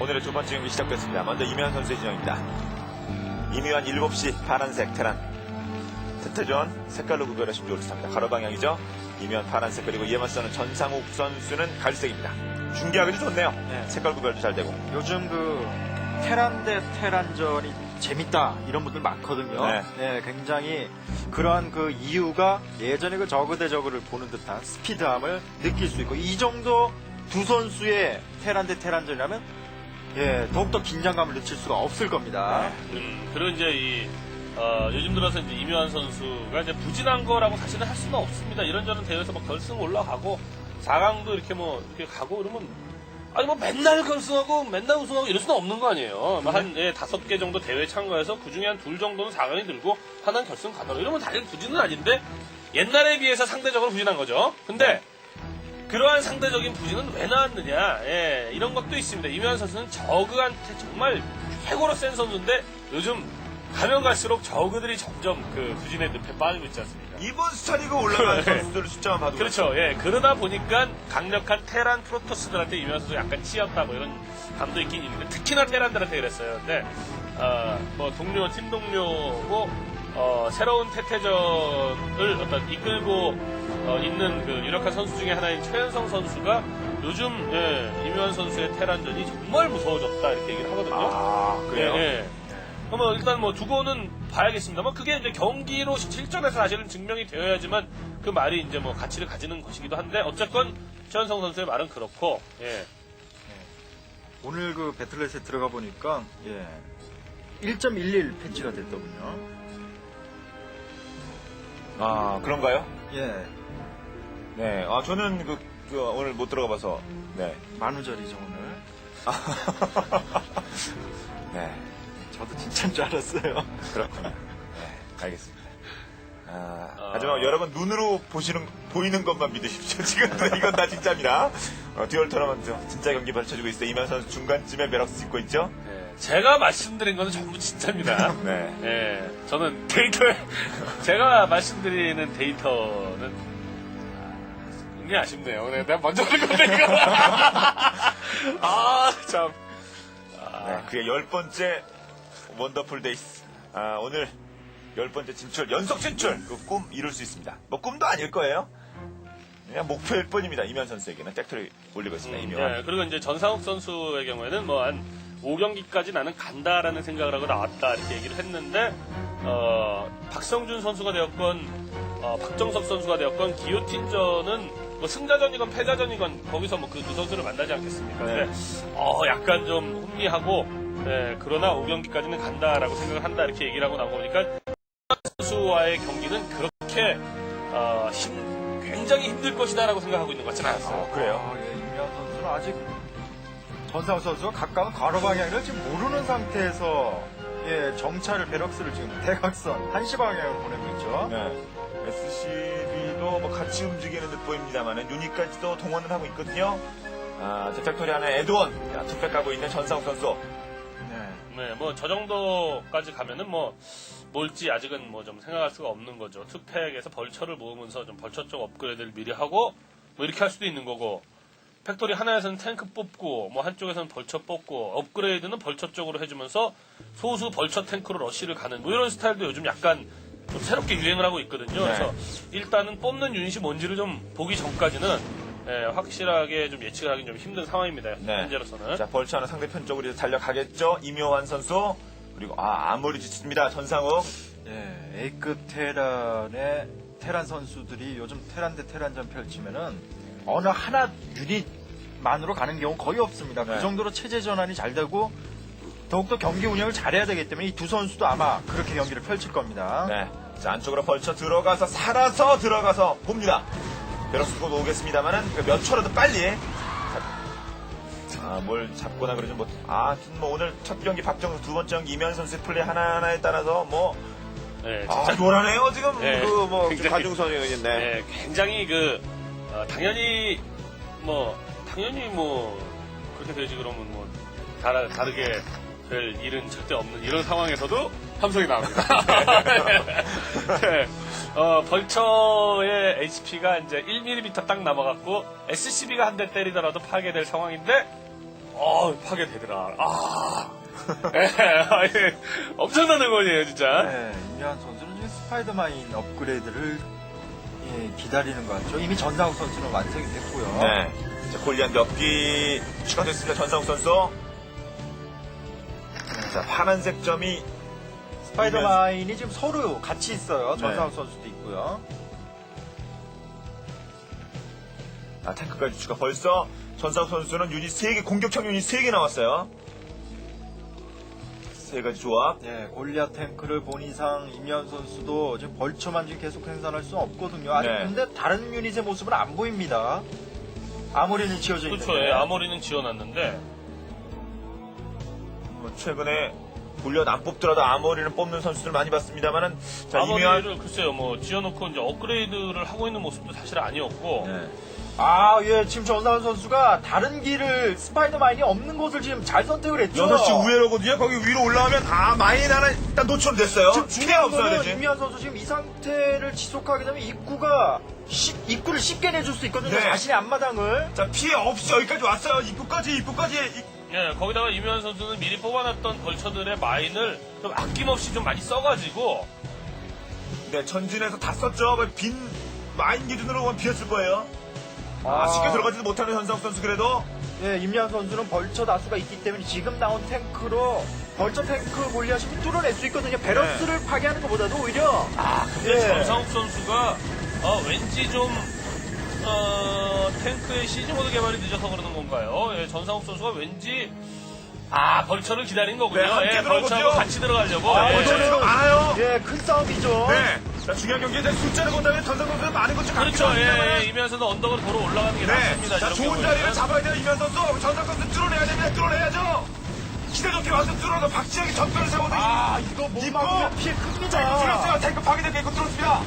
오늘의 두 번째 경기 시작됐습니다. 먼저 이면 선수의 진영입니다. 이묘한 7시 파란색 테란. 태태전 색깔로 구별하시면 좋을 듯 합니다. 가로 방향이죠. 이면 파란색 그리고 이에만 쓰는 전상욱 선수는 갈색입니다. 중계하기도 좋네요. 네. 색깔 구별도 잘 되고. 요즘 그 테란 대 테란전이 재밌다 이런 분들 많거든요. 네. 네, 굉장히 그러한 그 이유가 예전에 그 저그 대 저그를 보는 듯한 스피드함을 느낄 수 있고 이 정도 두 선수의 테란 대 테란전이라면 예, 더욱더 긴장감을 느낄 수가 없을 겁니다. 음, 그리고 이제 이 어, 요즘 들어서 이제 이묘한 선수가 이제 부진한 거라고 사실은 할 수는 없습니다. 이런저런 대회에서 뭐 결승 올라가고 4강도 이렇게 뭐 이렇게 가고 그러면 아니 뭐 맨날 결승하고 맨날 우승하고 이럴 수는 없는 거 아니에요. 뭐한 예, 다섯 개 정도 대회 참가해서 그 중에 한 둘 정도는 4강이 들고 하나는 결승 가더라. 이러면 당연히 부진은 아닌데 옛날에 비해서 상대적으로 부진한 거죠. 근데 그러한 상대적인 부진은 왜 나왔느냐? 예, 이런 것도 있습니다. 이묘한 선수는 저그한테 정말 최고로 센 선수인데 요즘 가면 갈수록 저그들이 점점 그 부진의 늪에 빠지고 있지 않습니까? 이번 스타리그 올라간 그래. 선수들 숫자만 봐도 그렇죠. 예, 그러다 보니까 강력한 테란 프로토스들한테 이묘한 선수 약간 치였다고 이런 감도 있긴 있는데 특히나 테란들한테 그랬어요. 근데 어, 뭐 동료, 팀 동료고 어, 새로운 태태전을 어떤 이끌고 어, 있는 그 유력한 선수 중에 하나인 최현성 선수가 요즘 예, 이묘한 선수의 테란전이 정말 무서워졌다 이렇게 얘기를 하거든요. 아, 그래요? 예, 예. 그러면 일단 뭐 두고는 봐야겠습니다만 그게 이제 경기로 실전에서 사실은 증명이 되어야지만 그 말이 이제 뭐 가치를 가지는 것이기도 한데 어쨌건 최현성 선수의 말은 그렇고 예. 오늘 그 배틀넷에 들어가 보니까 예, 1.11 패치가 됐더군요. 아, 그런가요? 예, 네. 아, 저는 그, 그 오늘 못 들어가 봐서. 네. 만우절이죠 오늘. 네. 저도 진짜인 줄 알았어요. 그렇군요. 네, 알겠습니다. 아, 어. 하지만 여러분 눈으로 보시는 보이는 것만 믿으십시오. 지금 이건 다 진짜입니다. 어, 듀얼 토너먼트 진짜 경기 펼쳐지고 있어요. 이면 선수 중간쯤에 메럭스 찍고 있죠. 예. 제가 말씀드린 거는 전부 진짜입니다. 네. 예. 저는 데이터 제가 말씀드리는 데이터는 아, 굉장히 아쉽네요. 네, 내가 먼저 하는 건데 이거. 아 참. 아, 네, 그의 열 번째 원더풀 데이스. 아, 오늘 열 번째 진출, 연속 진출. 그 꿈 이룰 수 있습니다. 뭐 꿈도 아닐 거예요. 그냥 목표일 뿐입니다. 이면 선수에게는 팩토리 올리고 있습니다. 음, 이면. 네, 그리고 이제 전상욱 선수의 경우에는 뭐한 5경기까지 나는 간다라는 생각을 하고 나왔다 이렇게 얘기를 했는데 어, 박성준 선수가 되었건 어, 박정석 선수가 되었건 기요틴전은 뭐 승자전이건 패자전이건 거기서 뭐 그 두 선수를 만나지 않겠습니까? 네. 근데 어, 약간 좀 흥미하고 네, 그러나 5경기까지는 간다라고 생각을 한다 이렇게 얘기를 하고 나오고 보니까 선수와의 경기는 그렇게 어, 힘, 굉장히 힘들 것이다라고 생각하고 있는 것 같지는 않았어요. 어, 그래요? 아, 예, 임현 선수는 아직 전상우 선수가 가까운 가로 방향을 지금 모르는 상태에서 예, 정찰을 베럭스를 지금 대각선 한시 방향으로 보내고 있죠. 네. SCB도 뭐 같이 움직이는 듯 보입니다만은 유닛까지도 동원을 하고 있거든요. 아, 제 팩토리 안에 에드원, 야, 투팩 하고 있는 전상욱 선수. 네. 네, 뭐 저 정도까지 가면은 뭐 뭘지 아직은 뭐 좀 생각할 수가 없는 거죠. 투팩에서 벌처를 모으면서 좀 벌처 쪽 업그레이드를 미리 하고 뭐 이렇게 할 수도 있는 거고 팩토리 하나에서는 탱크 뽑고 뭐 한쪽에서는 벌처 뽑고 업그레이드는 벌처 쪽으로 해주면서 소수 벌처 탱크로 러쉬를 가는 뭐 이런 스타일도 요즘 약간 좀 새롭게 유행을 하고 있거든요. 네. 그래서 일단은 뽑는 유닛이 뭔지를 좀 보기 전까지는 예, 확실하게 좀 예측을 하기 좀 힘든 상황입니다. 네. 현재로서는. 자, 벌처는 상대편 쪽으로 이제 달려가겠죠. 이묘환 선수. 그리고, 아, 아무리 지칩니다. 전상욱. 예, A급 테란의 테란 선수들이 요즘 테란 대 테란전 펼치면은 어느 하나 유닛만으로 가는 경우 거의 없습니다. 네. 그 정도로 체제 전환이 잘 되고 더욱더 경기 운영을 잘해야 되기 때문에 이 두 선수도 아마 그렇게 경기를 펼칠 겁니다. 네. 자, 안쪽으로 벌쳐 들어가서, 살아서 들어가서 봅니다. 베럭스 두고 오겠습니다만은, 그몇 초라도 빨리. 자, 아, 뭘 잡거나 그러지 못. 아, 하여튼 뭐 오늘 첫 경기 박정수, 두 번째 경기 이면 선수의 플레이 하나하나에 따라서 뭐, 예, 아, 진짜 노라네요, 지금. 네, 그, 뭐, 굉장히- 가중선이겠네. 네, 굉장히 그 어, 당연히 뭐 당연히 뭐 그렇게 되지 그러면 뭐 다르, 다르게 될 일은 절대 없는 이런 상황에서도 함성이 나옵니다. 네. 어, 벌처의 HP가 이제 1mm 딱 남아갖고 SCB가 한 대 때리더라도 파괴될 상황인데 어, 파괴되더라. 아. 예. 엄청난 응원이에요, 진짜. 네, 임현 선수는 스파이더마인 업그레이드를 예, 기다리는 것 같죠. 이미 전상욱 선수는 완성이 됐고요. 네. 자, 골리안 몇기 추가됐습니다. 전상욱 선수. 자, 파란색 점이 스파이더마인이 지금 서로 같이 있어요. 네. 전상욱 선수도 있고요. 아, 탱크까지 추가. 벌써 전상욱 선수는 유닛 3개, 공격형 유닛 3개 나왔어요. 세 가지 조합. 네, 골리앗 탱크를 본 이상 임현 선수도 지금 벌처만 지금 계속 생산할 수는 없거든요. 아직 네. 근데 다른 유닛의 모습은 안 보입니다. 아무리는 지어져 있는데. 그렇죠. 예, 아머리는 지어놨는데. 뭐 최근에 골리앗 안 뽑더라도 아머리는 뽑는 선수들 많이 봤습니다만은 자, 이면 아머리를 글쎄요, 뭐, 지어놓고 이제 업그레이드를 하고 있는 모습도 사실 아니었고. 네. 아, 예, 지금 전상훈 선수가 다른 길을 스파이더마인이 없는 곳을 지금 잘 선택을 했죠. 6시 우회로거든요. 거기 위로 올라가면 아, 마인 하나 일단 노출됐어요. 지금 피해 중요한 없어야 거는 되지. 임미한 선수 지금 이 상태를 지속하게 되면 입구가 쉽- 입구를 쉽게 내줄 수 있거든요. 네. 자신의 앞마당을. 자, 피해 없이 여기까지 왔어요. 입구까지, 입구까지. 이- 예, 거기다가 이면 선수는 미리 뽑아놨던 벌처들의 마인을 좀 아낌없이 좀 많이 써가지고. 네, 전진에서 다 썼죠. 뭐빈 마인 기준으로 보면 비었을 거예요. 아, 아. 쉽게 들어가지도 못하는 현상 선수 그래도 예, 임미한 선수는 벌처 다수가 있기 때문에 지금 나온 탱크로 벌처 탱크 골리앗이 뚫어낼 수 있거든요. 베러스를 파괴하는 것보다도 오히려 아, 근데 예. 전상욱 선수가, 어, 왠지 좀, 어, 탱크의 시즈모드 개발이 늦어서 그러는 건가요? 예, 전상욱 선수가 왠지, 아, 벌처를 기다린 거군요. 네, 함께 예, 들어오거든요. 벌처하고 같이 들어가려고. 아, 예. 벌써 많아요. 예, 큰 싸움이죠. 네. 자, 중요한 경기에 대한 숫자를 본다면 전상 선수는 많은 것좀 그렇죠. 예, 예, 이면서는 언덕으로 도로 올라가는 게 네. 낫습니다. 자, 이런 좋은 경우에는. 자리를 잡아야 돼요. 이면 선수. 전상 선수 뚫어내야 됩니다. 뚫어내야죠. 기대 좋게 와서 뚫어서 박지영이 전면을 세워도 아, 이거 못 이거- 막으면 피해 자, 이거 큽니다. 뚫었어요. 탱크 파괴된 게 이거 뚫었습니다.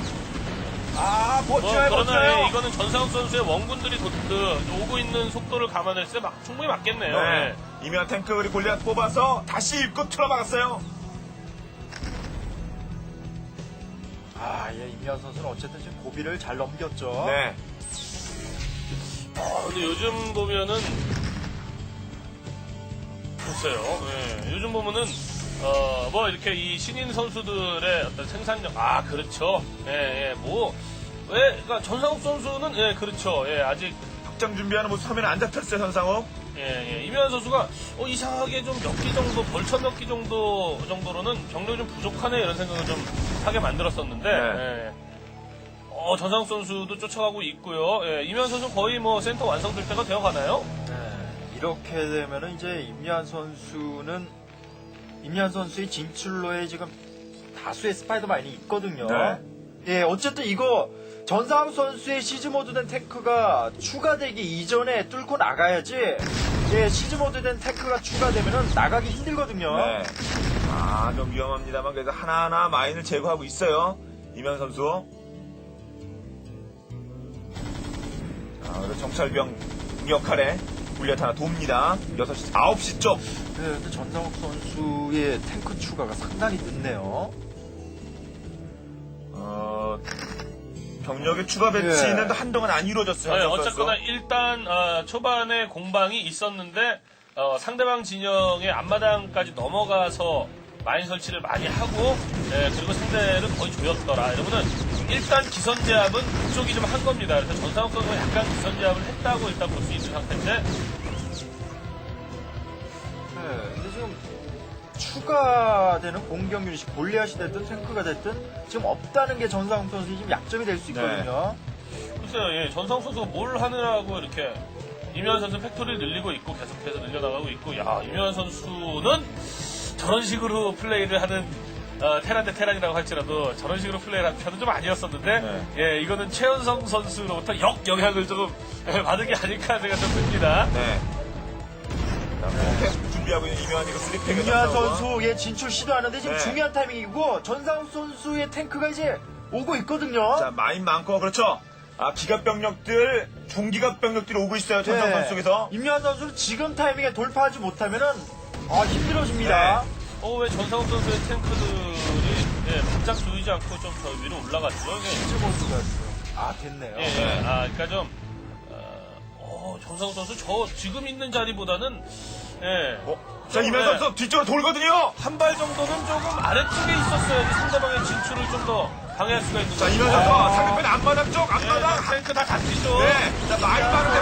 아, 뭐, 버텨요, 그러나 버텨요. 예, 이거는 전상욱 선수의 원군들이 도, 그, 오고 있는 속도를 감안했을 때 막, 충분히 맞겠네요. 네. 예. 이면 탱크 우리 골리앗 뽑아서 다시 입고 틀어막았어요. 아, 예, 임미한 선수는 어쨌든 지금 고비를 잘 넘겼죠. 네. 아, 근데 요즘 보면은 글쎄요. 예, 요즘 보면은 어 뭐 이렇게 이 신인 선수들의 어떤 생산력 아 그렇죠. 예, 예. 뭐왜 그러니까 전상욱 선수는 예, 그렇죠. 예, 아직 확장 준비하는 모습 화면에 안 잡혔어요, 현상욱. 예, 예. 이면 선수가 어, 이상하게 좀 몇 기 정도 벌쳐 몇 기 정도 정도로는 경력이 좀 부족하네 이런 생각을 좀 하게 만들었었는데 네. 예. 어, 전상욱 선수도 쫓아가고 있고요. 예, 이면 선수 는 거의 뭐 센터 완성될 때가 되어 가나요? 네, 이렇게 되면은 이제 임미한 선수는 임미한 선수의 진출로에 지금 다수의 스파이더마인이 있거든요. 네. 예, 어쨌든 이거 전상 선수의 시즈 모드된 탱크가 추가되기 이전에 뚫고 나가야지. 예, 시즈 모드된 탱크가 추가되면은 나가기 힘들거든요. 네. 아, 좀 위험합니다만 그래도 하나하나 마인을 제거하고 있어요. 이면 선수. 자, 그리고 정찰병 역할에 골리앗 하나 돕니다. 6시, 9시 쪽. 네, 근데 전상욱 선수의 탱크 추가가 상당히 늦네요. 어, 병력의 추가 배치는 예. 한동안 안 이루어졌어요. 네, 어쨌거나. 일단 어, 초반에 공방이 있었는데 어, 상대방 진영의 앞마당까지 넘어가서 마인 설치를 많이 하고 예, 그리고 상대를 거의 조였더라. 이러면은 일단 기선 제압은 그쪽이 좀 한 겁니다. 그래서 전상욱 선수가 약간 기선 제압을 했다고 일단 볼 수 있는 상태인데 네, 근데 지금 추가되는 공격 유닛이 골리앗이 됐든 탱크가 됐든 지금 없다는 게 전상욱 선수의 지금 약점이 될 수 있거든요. 글쎄요, 예, 전상욱 선수가 뭘 하느라고 이렇게 이면 선수 팩토리를 늘리고 있고 계속해서 늘려나가고 있고 야 이면 선수는 저런 식으로 플레이를 하는 어, 테란 대 테란이라고 할지라도 저런 식으로 플레이를 하는 편은 좀 아니었었는데 네. 예 이거는 최연성 선수로부터 역 영향을 조금 예, 받은 게 아닐까 생각 좀 듭니다. 네. 자, 뭐 준비하고 있는 이거 슬립팩. 김유한 선수의 진출 시도하는데 지금 네. 중요한 타이밍이고 전상욱 선수의 탱크가 이제 오고 있거든요. 자, 마인 많고, 그렇죠. 아, 기갑 병력들, 중기갑 병력들이 오고 있어요. 전상 네. 선수 쪽에서. 임유한 선수는 지금 타이밍에 돌파하지 못하면은 아, 힘들어집니다. 어 왜 전상욱 선수의 탱크들이 예, 바짝 조이지 않고 좀저 위로 올라갔죠? 이게 시즈모드가 아 됐네요. 예, 예. 아, 그러니까 좀, 어, 어, 어, 정상우 선수 저 지금 있는 자리보다는 예. 어? 자, 이면 선수 뒤쪽으로 돌거든요. 한 발 정도는 조금 아래쪽에 있었어야지 상대방의 진출을 좀 더 방해할 수가 있는 자, 거죠. 이면 선수 상대편 앞마당 쪽, 예, 앞마당. 탱크 다 잡히죠. 네. 자, 많이 빠른데.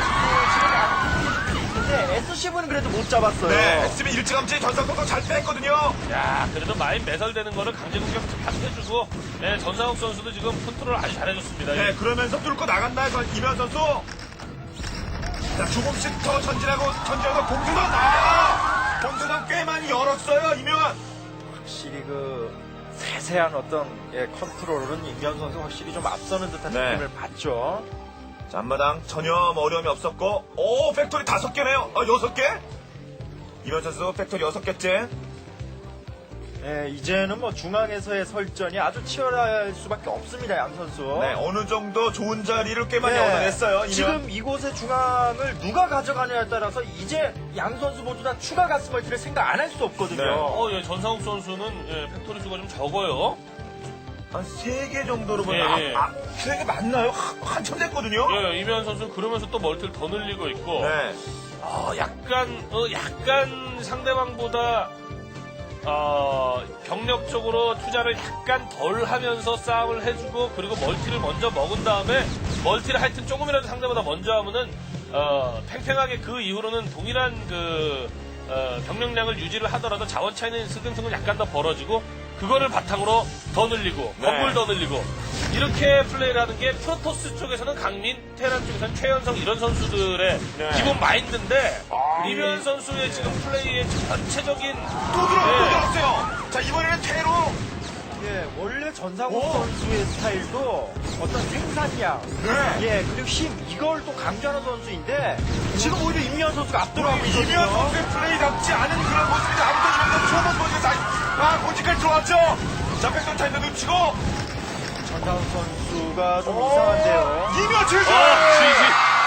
SCV는 그래도 못 잡았어요. 네. SB 일찌감치 전상권도 잘 뺐거든요. 야, 그래도 마인 매설되는 거를 강제 공격 팍 해주고, 네, 전상욱 선수도 지금 컨트롤 아주 잘해줬습니다. 네, 그러면서 뚫고 나간다 해서 이면 선수. 자, 조금씩 더 전진하고, 전진하고 공수선, 아! 공수선 꽤 많이 열었어요, 이면. 확실히 그 세세한 어떤 예, 컨트롤은 임현 선수 확실히 좀 앞서는 듯한 네. 느낌을 받죠. 자, 앞마당 전혀 어려움이 없었고, 오, 팩토리 다섯 개네요. 어, 여섯 개? 이면 선수 팩토리 여섯 개째. 예, 이제는 뭐 중앙에서의 설전이 아주 치열할 수밖에 없습니다, 양 선수. 네, 어느 정도 좋은 자리를 꽤 많이 네. 얻어냈어요, 이면. 지금 이곳의 중앙을 누가 가져가느냐에 따라서 이제 양 선수 모두 다 추가 가스멀티를 생각 안 할 수 없거든요. 네. 어, 예, 전상욱 선수는, 예, 팩토리 수가 좀 적어요. 한 세 개 정도로 보면, 예, 예. 아, 아, 세개 맞나요? 한, 한참 됐거든요? 예, 이면 선수 는 그러면서 또 멀티를 더 늘리고 있고, 네. 어, 약간, 어, 약간 상대방보다, 어, 병력적으로 투자를 약간 덜 하면서 싸움을 해주고, 그리고 멀티를 먼저 먹은 다음에, 멀티를 하여튼 조금이라도 상대보다 먼저 하면은, 어, 팽팽하게 그 이후로는 동일한 그, 어, 병력량을 유지를 하더라도 자원 차이는 스근스근 약간 더 벌어지고, 그거를 바탕으로 더 늘리고, 네. 건물 더 늘리고, 이렇게 플레이를 하는 게 프로토스 쪽에서는 강민, 테란 쪽에서는 최현성 이런 선수들의 네. 기본 마인드인데, 아, 이면 선수의 지금 플레이의 전체적인 또 들어, 또 네. 들었어요. 전상욱 오. 선수의 스타일도 어떤 생산량, 네. 예, 그리고 힘, 이걸 또 강조하는 선수인데, 지금 오히려 임현 선수가 앞돌아가고 이면 있거든요. 선수의 플레이답지 않은 그런 아무튼 이면 선수 초반 모습이 다, 아, 본직까지 들어왔죠? 자, 백선 타임도 놓치고. 전상욱 선수가 좀 오, 이상한데요. 이면! 아, GG.